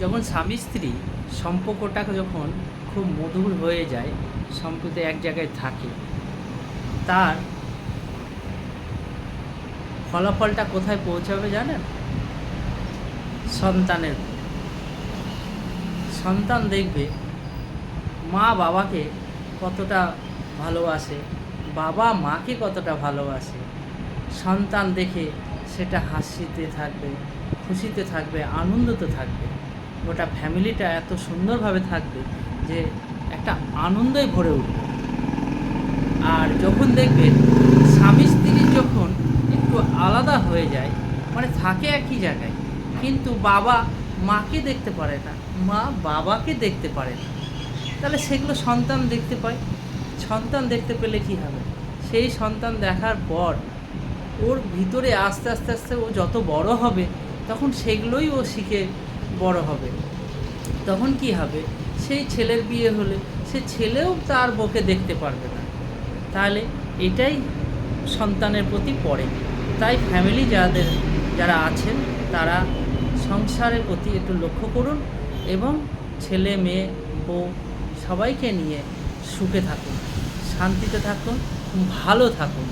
যখন স্বামী স্ত্রী সম্পর্কটা যখন খুব মধুর হয়ে যায়, সম্প্রতি এক জায়গায় থাকে, তার ফলাফলটা কোথায় পৌঁছাবে জানেন? সন্তানের সন্তান দেখবে মা বাবাকে কতটা ভালোবাসে, বাবা মাকে কতটা ভালোবাসে। সন্তান দেখে সেটা হাসিতে থাকবে, খুশিতে থাকবে, আনন্দতে থাকবে। গোটা ফ্যামিলিটা এত সুন্দরভাবে থাকবে যে একটা আনন্দই ভরে উঠবে। আর যখন দেখবেন স্বামী স্ত্রী যখন একটু আলাদা হয়ে যায় মানে থাকে একই জায়গায়, কিন্তু বাবা মাকে দেখতে পারে না, মা বাবাকে দেখতে পারে না। তাহলে সেগুলো সন্তান দেখতে পায়। সন্তান দেখতে পেলে কি হবে? সেই সন্তান দেখার পর ওর ভিতরে আস্তে আস্তে আস্তে ও যত বড় হবে, তখন সেগুলোই ও শিখে বড় হবে। তখন কি হবে? সেই ছেলের বিয়ে হলে সে ছেলেও তার বউকে দেখতে পারবে না। তাহলে এটাই সন্তানের প্রতি পড়ে। তাই ফ্যামিলি যাদের, যারা আছেন, তারা সংসারের প্রতি একটু লক্ষ্য করুন এবং ছেলে, মেয়ে, বউ সবাইকে নিয়ে সুখে থাকুন, শান্তিতে থাকুন, ভালো থাকুন।